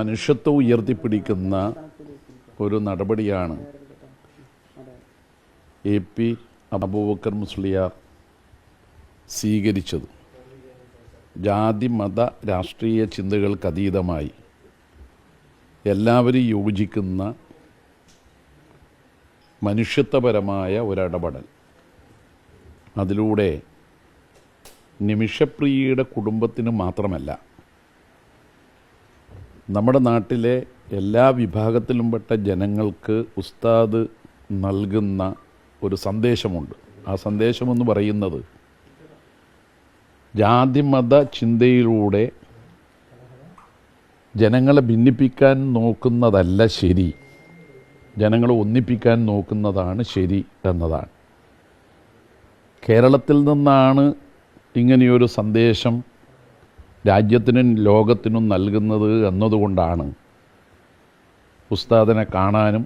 മനുഷ്യത്വം ഉയർത്തിപ്പിടിക്കുന്ന ഒരു നടപടിയാണ് എ പി അബൂബക്കർ മുസ്ലിയാർ സ്വീകരിച്ചത്. ജാതി മത രാഷ്ട്രീയ ചിന്തകൾക്ക് അതീതമായി എല്ലാവരും യോജിക്കുന്ന മനുഷ്യത്വപരമായ ഒരിടപെടൽ. അതിലൂടെ നിമിഷപ്രിയയുടെ കുടുംബത്തിന് മാത്രമല്ല നമ്മുടെ നാട്ടിലെ എല്ലാ വിഭാഗത്തിലും പെട്ട ജനങ്ങൾക്ക് ഉസ്താദ് നൽകുന്ന ഒരു സന്ദേശമുണ്ട്. ആ സന്ദേശമെന്ന് പറയുന്നത് ജാതിമത ചിന്തയിലൂടെ ജനങ്ങളെ ഭിന്നിപ്പിക്കാൻ നോക്കുന്നതല്ല ശരി. ജനങ്ങളെ ഒന്നിപ്പിക്കാൻ നോക്കുന്നതാണ് ശരി എന്നതാണ്. കേരളത്തിൽ നിന്നാണ് ഇങ്ങനെയൊരു സന്ദേശം രാജ്യത്തിനും ലോകത്തിനും നൽകുന്നത് എന്നതുകൊണ്ടാണ് ഉസ്താദിനെ കാണാനും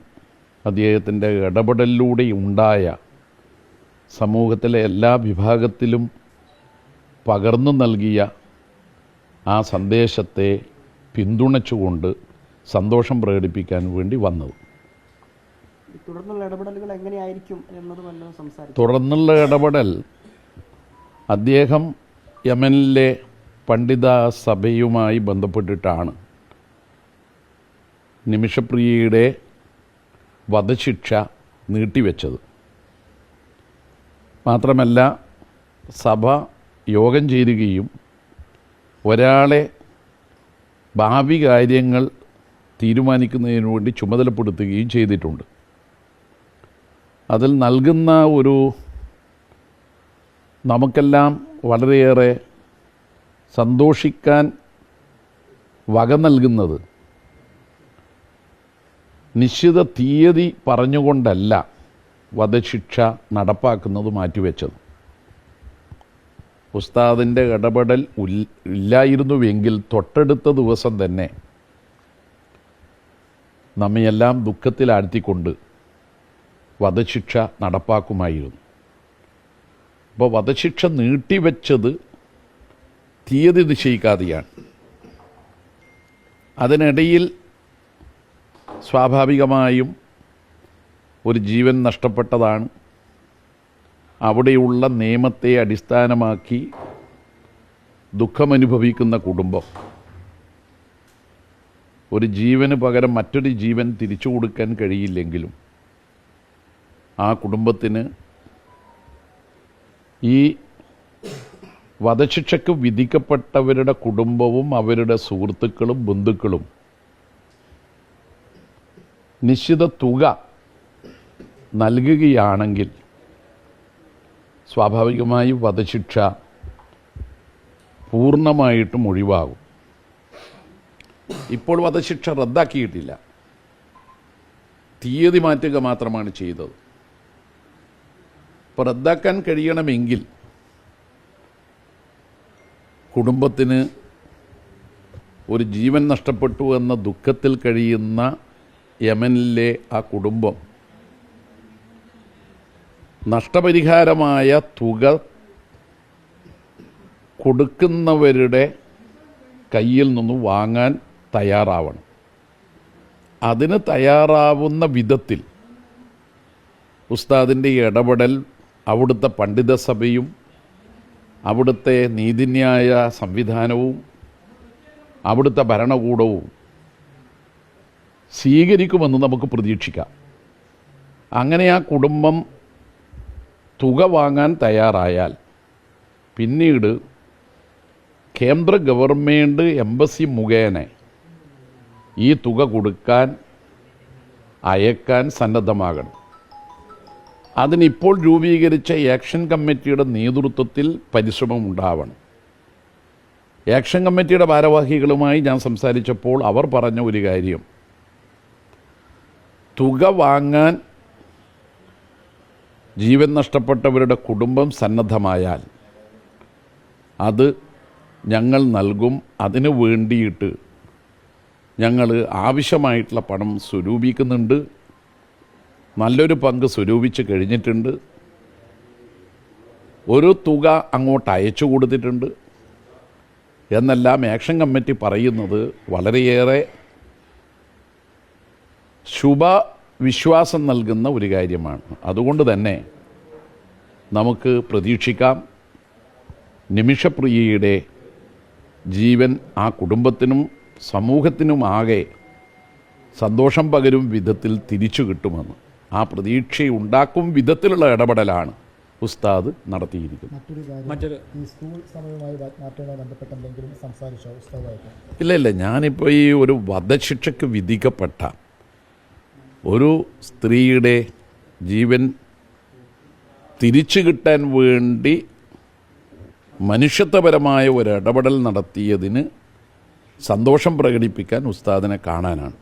അദ്ദേഹത്തിന്റെ ഇടപെടലിലൂടെ ഉണ്ടായ സമൂഹത്തിലെ എല്ലാ വിഭാഗത്തിലും പകർന്നു നൽകിയ ആ സന്ദേശത്തെ പിന്തുണച്ചുകൊണ്ട് സന്തോഷം പ്രകടിപ്പിക്കാൻ വേണ്ടി വന്നത്. തുടർന്നുള്ള ഇടപെടലുകൾ എങ്ങനെയായിരിക്കും എന്നത് തുടർന്നുള്ള ഇടപെടൽ അദ്ദേഹം യമനിലെ പണ്ഡിത സഭയുമായി ബന്ധപ്പെട്ടിട്ടാണ് നിമിഷപ്രിയയുടെ വധശിക്ഷ നീട്ടിവെച്ചത്. മാത്രമല്ല സഭ യോഗം ചേരുകയും ഒരാളെ ഭാവി കാര്യങ്ങൾ തീരുമാനിക്കുന്നതിന് വേണ്ടി ചുമതലപ്പെടുത്തുകയും ചെയ്തിട്ടുണ്ട്. അതിൽ നൽകുന്ന ഒരു നമുക്കെല്ലാം വളരെയേറെ സന്തോഷിക്കാൻ വക നൽകുന്നത് നിശ്ചിത തീയതി പറഞ്ഞുകൊണ്ടല്ല വധശിക്ഷ നടപ്പാക്കുന്നത് മാറ്റിവെച്ചത്. ഉസ്താദിന്റെ ഇടപെടൽ ഇല്ലായിരുന്നുവെങ്കിൽ തൊട്ടടുത്ത ദിവസം തന്നെ നമ്മയെല്ലാം ദുഃഖത്തിലാഴ്ത്തിക്കൊണ്ട് വധശിക്ഷ നടപ്പാക്കുമായിരുന്നു. അപ്പോൾ വധശിക്ഷ നീട്ടിവെച്ചത് തീയതി നിശ്ചയിക്കാതെയാണ്. അതിനിടയിൽ സ്വാഭാവികമായും ഒരു ജീവൻ നഷ്ടപ്പെട്ടതാണ്. അവിടെയുള്ള നിയമത്തെ അടിസ്ഥാനമാക്കി ദുഃഖമനുഭവിക്കുന്ന കുടുംബം. ഒരു ജീവന് പകരം മറ്റൊരു ജീവൻ തിരിച്ചു കൊടുക്കാൻ കഴിയില്ലെങ്കിലും ആ കുടുംബത്തിന് ഈ വധശിക്ഷയ്ക്ക് വിധിക്കപ്പെട്ടവരുടെ കുടുംബവും അവരുടെ സുഹൃത്തുക്കളും ബന്ധുക്കളും. നിശ്ചിത തുക നൽകുകയാണെങ്കിൽ സ്വാഭാവികമായും വധശിക്ഷ പൂർണമായിട്ടും ഒഴിവാകും. ഇപ്പോൾ വധശിക്ഷ റദ്ദാക്കിയിട്ടില്ല. തീയതി മാറ്റുക മാത്രമാണ് ചെയ്തത്. അപ്പോൾ റദ്ദാക്കാൻ കഴിയണമെങ്കിൽ കുടുംബത്തിന് ഒരു ജീവൻ നഷ്ടപ്പെട്ടു എന്ന ദുഃഖത്തിൽ കഴിയുന്ന യമനിലെ ആ കുടുംബം നഷ്ടപരിഹാരമായ തുക കൊടുക്കുന്നവരുടെ കയ്യിൽ നിന്ന് വാങ്ങാൻ തയ്യാറാവണം. അതിന് തയ്യാറാവുന്ന വിധത്തിൽ ഉസ്താദിന്റെ ഇടപെടൽ അവിടുത്തെ പണ്ഡിത സഭയും അവിടുത്തെ നീതിന്യായ സംവിധാനവും അവിടുത്തെ ഭരണകൂടവും സ്വീകരിക്കുമെന്ന് നമുക്ക് പ്രതീക്ഷിക്കാം. അങ്ങനെ ആ കുടുംബം തുക വാങ്ങാൻ തയ്യാറായാൽ പിന്നീട് കേന്ദ്ര ഗവൺമെന്റ് എംബസി മുഖേന ഈ തുക കൊടുക്കാൻ അയക്കാൻ സന്നദ്ധമാകണം. അതിനിപ്പോൾ രൂപീകരിച്ച ആക്ഷൻ കമ്മിറ്റിയുടെ നേതൃത്വത്തിൽ പരിശ്രമം ഉണ്ടാവണം. ആക്ഷൻ കമ്മിറ്റിയുടെ ഭാരവാഹികളുമായി ഞാൻ സംസാരിച്ചപ്പോൾ അവർ പറഞ്ഞ ഒരു കാര്യം. തുക വാങ്ങാൻ ജീവൻ നഷ്ടപ്പെട്ടവരുടെ കുടുംബം സന്നദ്ധമായാൽ അത് ഞങ്ങൾ നൽകും. അതിനു വേണ്ടിയിട്ട് ഞങ്ങൾ ആവശ്യമായിട്ടുള്ള പണം സ്വരൂപിക്കുന്നുണ്ട്. നല്ലൊരു പങ്ക് സ്വരൂപിച്ച് കഴിഞ്ഞിട്ടുണ്ട്. ഒരു തുക അങ്ങോട്ട് അയച്ചു കൊടുത്തിട്ടുണ്ട്. എന്നെല്ലാം ആക്ഷൻ കമ്മിറ്റി പറയുന്നത് വളരെയേറെ ശുഭ വിശ്വാസം നൽകുന്ന ഒരു കാര്യമാണ്. അതുകൊണ്ട് തന്നെ നമുക്ക് പ്രതീക്ഷിക്കാം നിമിഷപ്രിയയുടെ ജീവൻ ആ കുടുംബത്തിനും സമൂഹത്തിനുമാകെ സന്തോഷം പകരും വിധത്തിൽ തിരിച്ചു കിട്ടുമെന്ന്. ആ പ്രതീക്ഷയുണ്ടാക്കും വിധത്തിലുള്ള ഇടപെടലാണ് ഉസ്താദ് നടത്തിയിരിക്കുന്നത്. മറ്റൊരു ഇല്ല ഇല്ല. ഞാനിപ്പോൾ ഈ ഒരു വധശിക്ഷയ്ക്ക് വിധിക്കപ്പെട്ട ഒരു സ്ത്രീയുടെ ജീവൻ തിരിച്ചു കിട്ടാൻ വേണ്ടി മനുഷ്യത്വപരമായ ഒരു ഇടപെടൽ നടത്തിയതിന് സന്തോഷം പ്രകടിപ്പിക്കാൻ ഉസ്താദിനെ കാണാനാണ്.